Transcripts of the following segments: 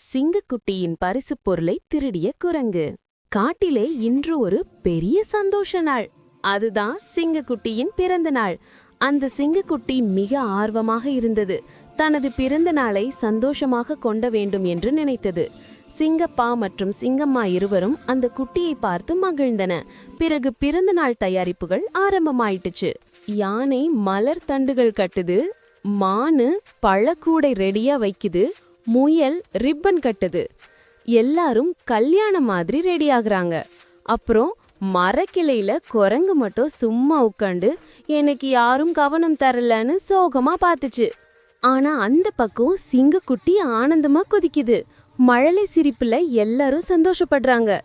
சிங்கக்குட்டியின் பரிசுப் பொருளை திருடிய குரங்கு. காட்டிலே இன்று ஒரு பெரிய சந்தோஷ நாள். அதுதான் சிங்கக்குட்டியின் பிறந்த நாள். அந்த சிங்கக்குட்டி மிக ஆர்வமாக இருந்தது. தனது பிறந்த நாளை சந்தோஷமாக கொண்ட வேண்டும் என்று நினைத்தது. சிங்கப்பா மற்றும் சிங்கம்மா இருவரும் அந்த குட்டியை பார்த்து மகிழ்ந்தன. பிறகு பிறந்த நாள் தயாரிப்புகள் ஆரம்பமாயிட்டுச்சு. யானை மலர் தண்டுகள் கட்டுது மானு பழக்கூடை ரெடியா வைக்குது முயல் ரிப்பன் கட்டுது. எல்லாரும் கல்யாணம் மாதிரி ரெடி ஆகுறாங்க. அப்புறம் மரக்கிளையில குரங்கு மட்டும் சும்மா உட்காந்து எனக்கு யாரும் கவனம் தரலன்னு சோகமா பார்த்துச்சு. ஆனா அந்த பக்கம் சிங்கக்குட்டி ஆனந்தமா குதிக்குது. மழலை சிரிப்புல எல்லாரும் சந்தோஷப்படுறாங்க.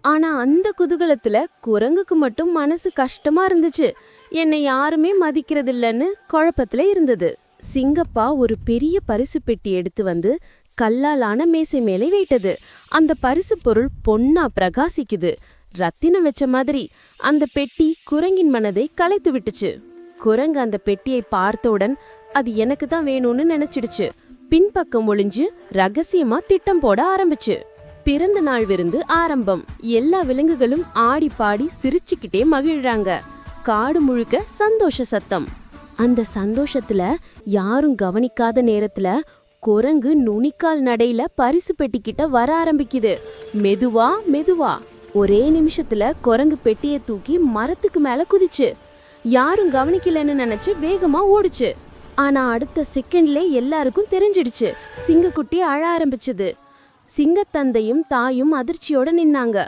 ஆனா அந்த குதூகலத்துல குரங்குக்கு மட்டும் மனசு கஷ்டமா இருந்துச்சு. என்னை யாருமே மதிக்கிறதில்லன்னு குழப்பத்துல இருந்தது. சிங்கப்பா ஒரு பெரிய பரிசு பெட்டி எடுத்து வந்து கல்லாலான மேசை மேலே வைட்டது அந்த பரிசு பொருள் பொன்னா பிரகாசிக்குது. ரத்தினம் வச்ச மாதிரி. அந்த பெட்டி குரங்கின் மனதை கலைத்து விட்டுச்சு. குரங்கு அந்த பெட்டியை பார்த்தவுடன் அது எனக்கு தான் வேணும்னு நினைச்சிடுச்சு. பின்பக்கம் ஒளிஞ்சு ரகசியமா திட்டம் போட ஆரம்பிச்சு. பிறந்த நாள் விருந்து ஆரம்பம். எல்லா விலங்குகளும் ஆடி பாடி சிரிச்சுக்கிட்டே மகிழ்றாங்க. காடு முழுக்க சந்தோஷ சத்தம். அந்த சந்தோஷத்துல யாரும் கவனிக்காத நேரத்துல குரங்கு நுனிக்கால் நடையில பரிசு பெட்டிக்கிட்ட வர ஆரம்பிக்குது. மெதுவா மெதுவா. ஒரே நிமிஷத்துல குரங்கு பெட்டியை தூக்கி மரத்துக்கு மேல குதிச்சு. யாரும் கவனிக்கலன்னு நினைச்சு வேகமா ஓடுச்சு. ஆனா அடுத்த செகண்ட்ல எல்லாருக்கும் தெரிஞ்சிடுச்சு. சிங்கக்குட்டி அழ ஆரம்பிச்சது. சிங்கத்தந்தையும் தாயும் அதிர்ச்சியோட நின்னாங்க.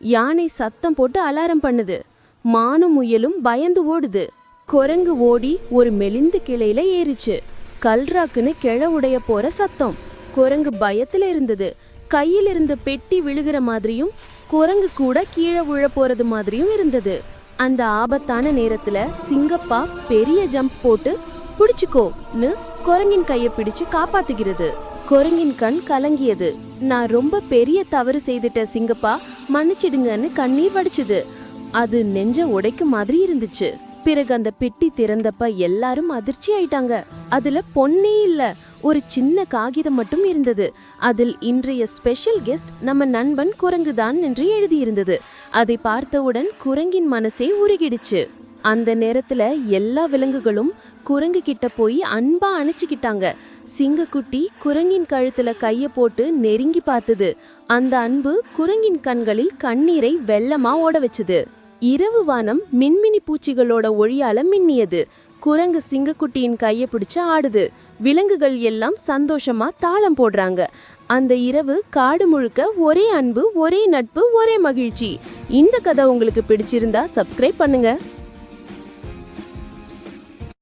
யானை சத்தம் போட்டு அலாரம் பண்ணுது. மானும் முயலும் பயந்து ஓடுது. குரங்கு ஓடி ஒரு மெலிந்து கிளையில ஏறிச்சு. கல்ராக்குன்னு கிழ உடைய போற சத்தம். குரங்கு பயத்துல இருந்தது. கையில் இருந்த பெட்டி விழுகிற மாதிரியும் குரங்கு கூட கீழே விழ போறது மாதிரியும் இருந்தது. அந்த ஆபத்தான நேரத்துல சிங்கப்பா பெரிய ஜம்ப் போட்டு புடிச்சுக்கோன்னு குரங்கின் கைய பிடிச்சு காப்பாத்துகிறது. குரங்கின் கண் கலங்கியது. நான் ரொம்ப பெரிய தவறு செய்துட்ட சிங்கப்பா மன்னிச்சிடுங்கன்னு கண்ணீர் வடிச்சது. அது நெஞ்ச உடைக்கும் மாதிரி இருந்துச்சு. பிறகு அந்த பெட்டி திறந்தப்ப எல்லாரும் அதிர்ச்சி ஆயிட்டாங்க. அதுல பொன்னே இல்ல. ஒரு சின்ன காகிதம் மட்டும் இருந்தது. அதில் இன்றைய ஸ்பெஷல் கெஸ்ட் நம்ம நண்பன் குரங்குதான் என்று எழுதியிருந்தது. அதை பார்த்தவுடன் குரங்கின் மனசே உருகிடுச்சு. அந்த நேரத்துல எல்லா விலங்குகளும் குரங்கு கிட்ட போய் அன்பா அணைச்சுக்கிட்டாங்க. சிங்கக்குட்டி குரங்கின் கழுத்துல கைய போட்டு நெருங்கி பார்த்தது. அந்த அன்பு குரங்கின் கண்களில் கண்ணீரை வெள்ளமா ஓட வச்சுது. இரவு வானம் மின்மினி பூச்சிகளோட ஒழியால மின்னியது. குரங்கு சிங்கக்குட்டியின் கையை பிடிச்சு ஆடுது. விலங்குகள் எல்லாம் சந்தோஷமா தாளம் போடுறாங்க. அந்த இரவு காடு முழுக்க ஒரே அன்பு ஒரே நட்பு ஒரே மகிழ்ச்சி. இந்த கதை உங்களுக்கு பிடிச்சிருந்தா சப்ஸ்கிரைப் பண்ணுங்க.